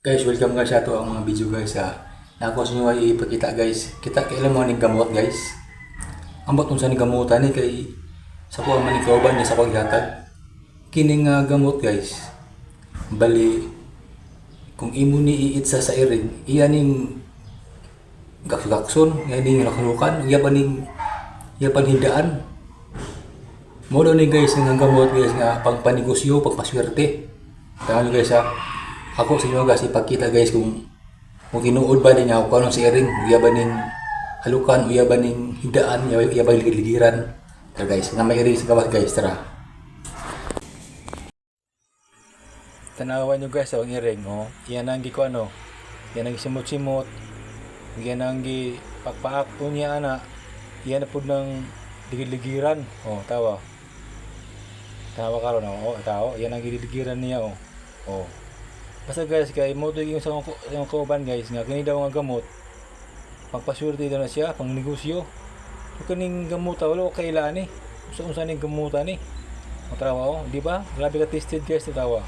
Guys, welcome guys sa ato ang mga video guys ha. Na ako sa ay ipakita guys. Kita kailan mo ning gamot guys. Ambot kung saan gamutan ni kay sa ko man kauban ni sa paghatag. Kining nga gamot guys. Bali kung imo ni iitsa sa iring, iya ning gaksgakson, iya ning nakulukan, iya pa iya pa hindaan. Mo ni guys nga gamot guys nga pangpanegosyo, pagpaswerte. Nyo guys ha. Ako sa inyo guys ipakita guys kung kung tinuod ba niya kung anong si Ering, uya ba ning halukan, uya ba ning hidaan, uya ba ligiran. Tara guys, nga may ring sa gawas guys, tara. Tanawan nyo guys ang iring, oh. Yan ang gi ko ano. Yan ang simot-simot. Yan ang gi pakpaak niya ana. Yan na po ng ligid-ligiran. Oh, tawa. Tawa ka ron, oh. Tawa. Yan ang giligiran niya, oh. Oh. Basta guys, kay mo to yung sa yung kauban guys, nga kini daw nga gamot. Pagpaswerte daw na siya, pang negosyo. Kaning gamot wala ko kailan ni. So unsa ning gamutan ni? Matrawa oh, di ba? Grabe ka tested guys tawa.